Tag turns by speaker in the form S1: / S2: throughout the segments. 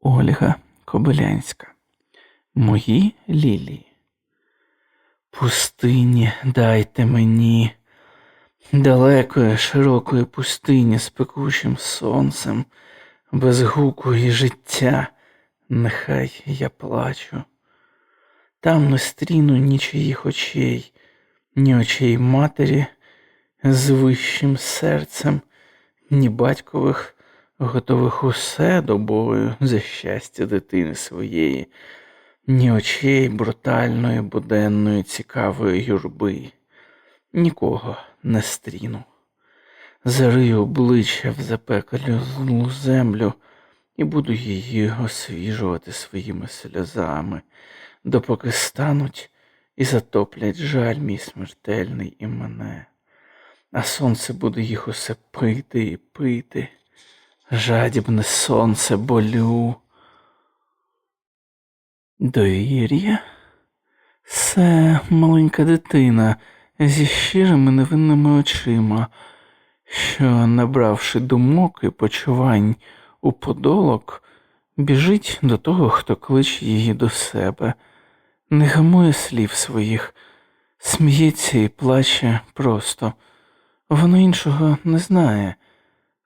S1: Ольга Кобилянська. Мої лілії. Пустині дайте мені, далекої широкої пустині з пекучим сонцем, без гуку і життя, нехай я плачу. Там не стріну нічиїх очей, ні очей матері з вищим серцем, ні батькових, готових усе до бою за щастя дитини своєї, ні очей брутальної, буденної, цікавої юрби, нікого не стріну. Зарию обличчя в запекалю злу землю і буду її освіжувати своїми сльозами, допоки стануть і затоплять жаль мій смертельний і мене, а сонце буде їх усе пити і пити. Жадібне сонце болю. Довір'я? Це маленька дитина зі щирими невинними очима, що, набравши думок і почувань у подолок, біжить до того, хто кличе її до себе, не гамує слів своїх, сміється і плаче просто. Вона іншого не знає.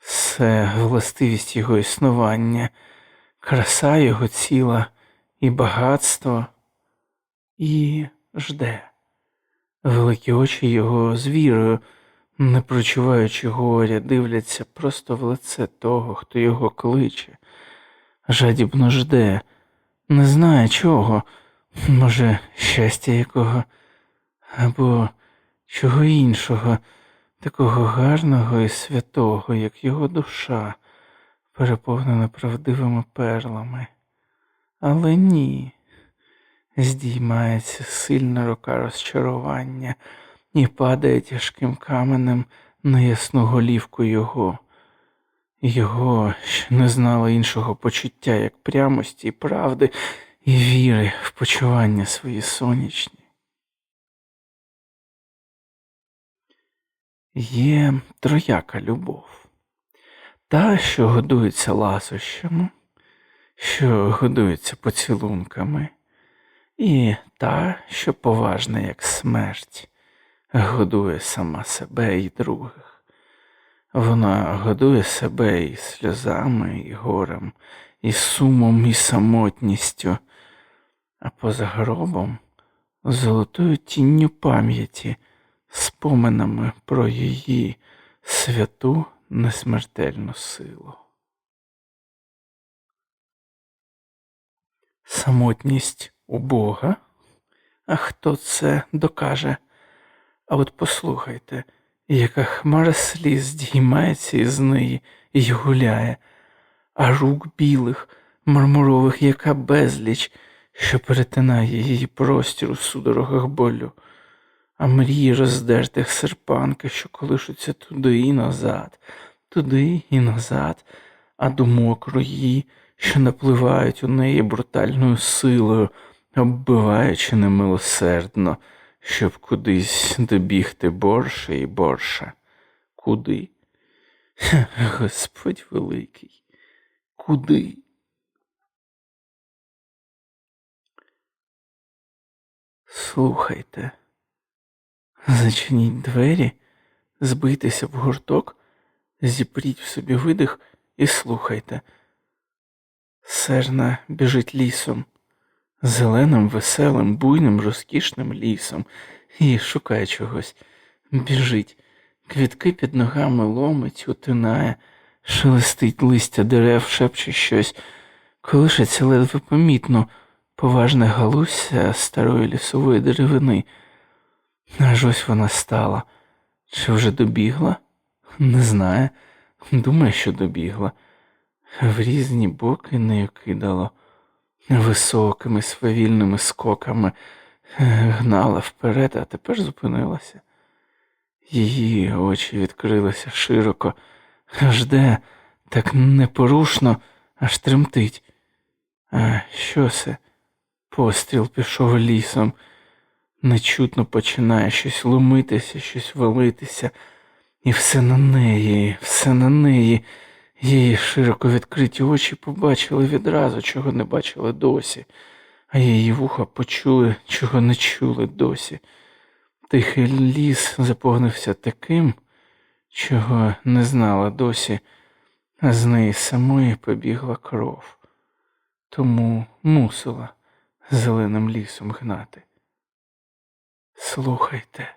S1: Це властивість його існування, краса його тіла і багатство, і жде. Великі очі його з вірою, не прочуваючи горя, дивляться просто в лице того, хто його кличе, жадібно жде, не знає чого, може, щастя якого, або чого іншого такого гарного і святого, як його душа, переповнена правдивими перлами. Але ні, здіймається сильна рука розчарування і падає тяжким каменем на ясну голівку його, його, що не знало іншого почуття, як прямості і правди, і віри в почування свої сонячні. Є трояка любов, та, що годується ласощами, що годується поцілунками, і та, що поважна, як смерть, годує сама себе і других. Вона годує себе і сльозами, і горем, і сумом, і самотністю, а поза гробом золотою тінню пам'яті споминами про її святу несмертельну силу. Самотність у Бога? А хто це докаже? А от послухайте, яка хмара сліз здіймається із неї і гуляє, а рук білих, мармурових, яка безліч, що перетинає її простір у судорогах болю а мрії роздертих серпанки, що колишуться туди і назад, туди і назад, а думок рої, що напливають у неї брутальною силою, оббиваючи немилосердно, щоб кудись добігти борше і борше. Куди? Господь великий, куди? Слухайте. Зачиніть двері, збийтеся в гурток, зіпріть в собі видих і слухайте. Серна біжить лісом, зеленим, веселим, буйним, розкішним лісом і шукає чогось. Біжить, квітки під ногами ломить, утинає, шелестить листя дерев, шепче щось, колишиться ледве помітно, поважне галуся старої лісової деревини. Аж ось вона стала. Чи вже добігла? Не знає. Думає, що добігла. В різні боки нею кидало, високими свавільними скоками гнала вперед, а тепер зупинилася. Її очі відкрилися широко, жде так непорушно, аж тремтить. А що це? Постріл пішов лісом. Нечутно починає щось ломитися, щось валитися, і все на неї, все на неї, Її широко відкриті очі побачили відразу, чого не бачили досі, а її вуха почули, чого не чули досі. Тихий ліс заповнився таким, чого не знала досі, а з неї самої побігла кров, тому мусила зеленим лісом гнати. Слухайте.